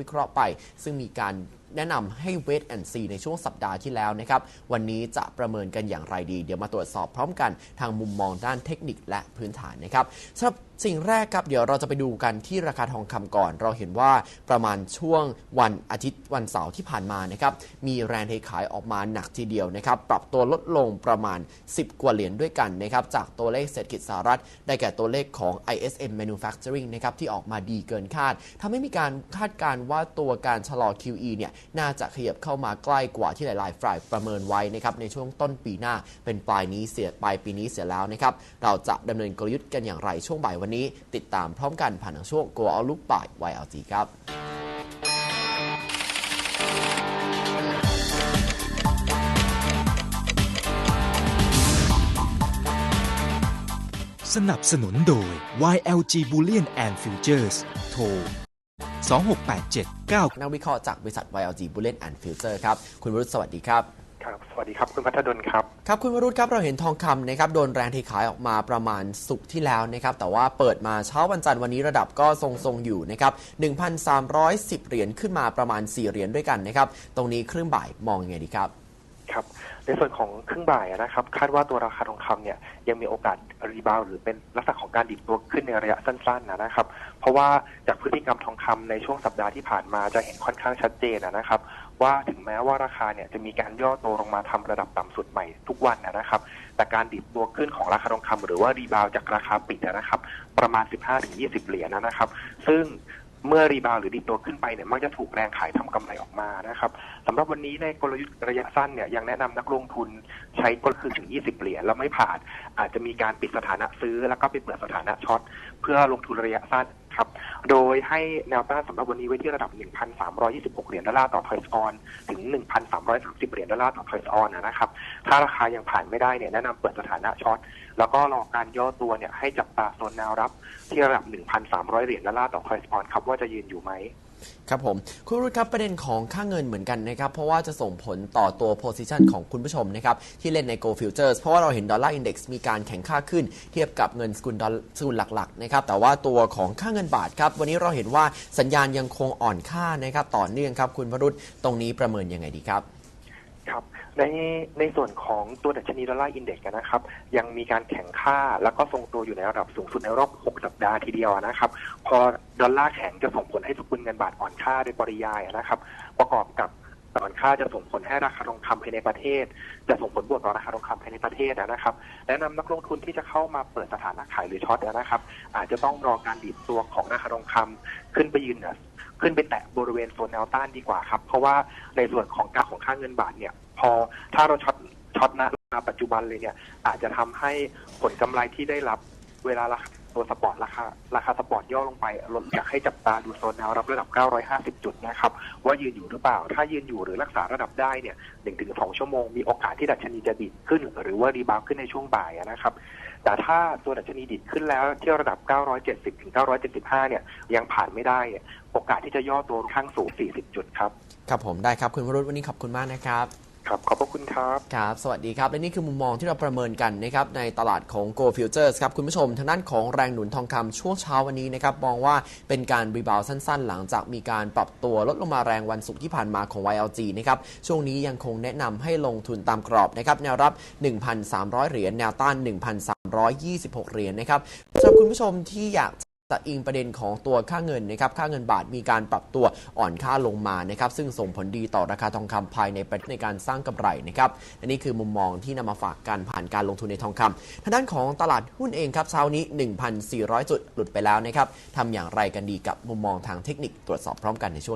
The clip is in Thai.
วิเคราะห์ไป ซึ่งมีการแนะนำให้เวทแอนซีในช่วงสัปดาห์ที่แล้วนะครับ วันนี้จะประเมินกันอย่างไรดี เดี๋ยวมาตรวจสอบพร้อมกันทางมุมมองด้านเทคนิคและพื้นฐานนะครับสำหรับสิ่งแรกครับ เดี๋ยวเราจะไปดูกันที่ราคาทองคำก่อน เราเห็นว่าประมาณช่วงวันอาทิตย์วันเสาร์ที่ผ่านมานะครับ มีแรงเทขายออกมาหนักทีเดียวนะครับ ปรับตัวลดลงประมาณ 10 กว่าเหรียญด้วยกันนะครับ จากตัวเลขเศรษฐกิจสหรัฐ ได้แก่ตัวเลขของ ISM Manufacturing นะครับที่ออกมาดีเกินคาดทำให้มีการคาดการณ์ว่าตัวการชะลอ QE เนี่ยน่าจะขยับเข้ามาใกล้กว่าที่หลาย ๆ ฝ่ายประเมินไว้นะครับในช่วงต้นปีหน้าเป็นปลายนี้เสียปลายปีนี้เสียแล้วนะครับเราจะดำเนินกลยุทธ์กันอย่างไรช่วงบ่ายวันนี้ ติดตามพร้อมกันผ่านทางช่วง Go Out Look บ่าย YLG ครับสนับสนุนโดย YLG Bullion and Futures โทร 2687นักวิเคราะห์จากบริษัท YLG Bullet and Future ครับ คุณวรุษสวัสดีครับ ครับ สวัสดีครับ คุณพัฒดลครับ ครับ คุณวรุษครับ เราเห็นทองคำนะครับ โดนแรงเทขายออกมาประมาณสุกร์ที่แล้วนะครับ แต่ว่าเปิดมาเช้าวันจันทร์วันนี้ระดับก็ทรงๆอยู่นะครับ 1,310 เหรียญขึ้นมาประมาณ 4 เหรียญด้วยกันนะครับ ตรงนี้ครึ่งบ่ายมองยังไงดีครับ ครับ ในส่วนของครึ่งบ่ายนะครับ คาดว่าตัวราคาทองคำเนี่ยยังมีโอกาสรีบาวหรือเป็นลักษณะของการดิบตัวขึ้นในระยะสั้นๆนะครับ เพราะว่าจากพฤติกรรมทองคำในช่วงสัปดาห์ที่ผ่านมาจะเห็นค่อนข้างชัดเจนนะครับว่าถึงแม้ว่าราคาเนี่ยจะมีการย่อตัวลงมาทำระดับต่ำสุดใหม่ทุกวันนะครับ แต่การดิบตัวขึ้นของราคาทองคำหรือว่ารีบาวจากราคาปิดนะครับ ประมาณ 15-20 เหรียญนะครับ ซึ่ง เมื่อรีบาวหรือดิบตัวขึ้นไปเนี่ยมักจะถูกแรงขายทำกำไรออกมานะครับสำหรับวันนี้ในกลยุทธ์ระยะสั้นเนี่ยยังแนะนำนักลงทุนใช้กลยุทธ์ถึง 20 เหรียญแล้วไม่ผ่าน อาจจะมีการปิดสถานะซื้อแล้วก็ไปเปิดสถานะช็อตเพื่อลงทุนระยะสั้น ครับ โดยให้แนวต้านสำหรับวันนี้ไว้ที่ระดับ 1,326 เหรียญดอลลาร์ต่อทอยส์ออนถึง 1,330 เหรียญดอลลาร์ต่อทอยส์ออนนะครับ ถ้าราคายังผ่านไม่ได้เนี่ยแนะนำเปิดสถานะช็อตแล้วก็รอการย่อตัวเนี่ยให้จับตาโซนแนวรับที่ระดับ 1,300 เหรียญดอลลาร์ต่อทอยส์ออนครับว่าจะยืนอยู่ไหม ครับผมคุณรุ่ครับประเด็นของค่าเงินเหมือนกันนะครับ เพราะว่าจะส่งผลต่อตัว position ของคุณผู้ชมนะครับ ที่เล่นใน Go Futures เพราะว่าเราเห็นดอลลาร์อินเด็กซ์มีการแข่งค่าขึ้น เทียบกับเงินสกุลดอลสกุลหลักๆนะครับแต่ว่าตัวของค่าเงินบาทครับ วันนี้เราเห็นว่าสัญญาณยังคงอ่อนค่านะครับต่อเนื่องครับคุณวรุษตรงนี้ประเมินยังไงดีครับ ครับในในส่วนของตัวดัชนีดอลลาร์อินเด็กซ์นะครับ ยังมีการแข่งค่าแล้วก็ทรงตัวอยู่ในระดับสูงสุดในรอบ 6 สัปดาห์ทีเดียวนะครับ พอดอลลาร์แข็งจะส่งผลให้สกุลเงินบาทอ่อนค่าโดยปริยายนะครับ ประกอบกับอ่อนค่าจะส่งผลให้ราคาทองคำภายในประเทศ จะส่งผลบวกต่อราคาทองคำภายในประเทศนะครับแนะนำนักลงทุนที่จะเข้ามาเปิดสถานะขายหรือช็อตนะครับ อาจจะต้องรอการดีดตัวของราคาทองคำขึ้นไปยืนเหนือ ขึ้นไปแตะบริเวณโซนแนวต้านดีกว่าครับ เพราะว่าในส่วนของการของค่าเงินบาทเนี่ย พอถ้าเราช็อตช็อตณราปัจจุบันเลยเนี่ย อาจจะทำให้ผลกำไรที่ได้รับเวลาราคา ตัวสปอร์ตราคาราคาสปอร์ตย่อลงไปลดอยากให้จับตาดูโซนแนวรับระดับ 950 จุดนะครับ ว่ายืนอยู่หรือเปล่า ถ้ายืนอยู่หรือรักษาระดับได้เนี่ย 1-2 ชั่วโมง มีโอกาสที่ดัชนีจะดิดขึ้น หรือว่ารีบาวด์ขึ้นในช่วงบ่ายนะครับ แต่ถ้าตัวดัชนีดิดขึ้นแล้วเที่ยระดับ 970 ถึง 975 เนี่ย ยังผ่านไม่ได้ โอกาสที่จะย่อตัวข้างสูง 40 จุดครับ ครับผมได้ครับคุณวรุษวันนี้ขอบคุณมากนะครับ ครับขอบพระคุณครับครับ สวัสดีครับ และนี่คือมุมมองที่เราประเมินกันนะครับในตลาดของ Go Futures ครับ คุณผู้ชมทางด้านของแรงหนุนทองคำช่วงเช้าวันนี้นะครับ มองว่าเป็นการรีบาวสั้นๆ หลังจากมีการปรับตัวลดลงมาแรงวันศุกร์ที่ผ่านมาของ YLG นะครับ ช่วงนี้ยังคงแนะนำให้ลงทุนตามกรอบนะครับ แนวรับ 1,300 เหรียญแนวต้าน 1,326 เหรียญนะครับสำหรับคุณผู้ชมที่อยาก จะอิงประเด็นของตัวค่าเงินนะครับค่าเงินบาทมีการปรับตัวอ่อนค่าลงมานะครับซึ่งส่งผลดีต่อราคาทองคำภายในประเทศในการสร้างกำไรนะครับและนี่คือมุมมองที่นำมาฝากกันผ่านการลงทุนในทองคำทางด้านของตลาดหุ้นเองครับเช้านี้ 1,400 จุดหลุดไปแล้วนะครับทำอย่างไรกันดีกับมุมมองทางเทคนิคตรวจสอบพร้อมกันในช่วง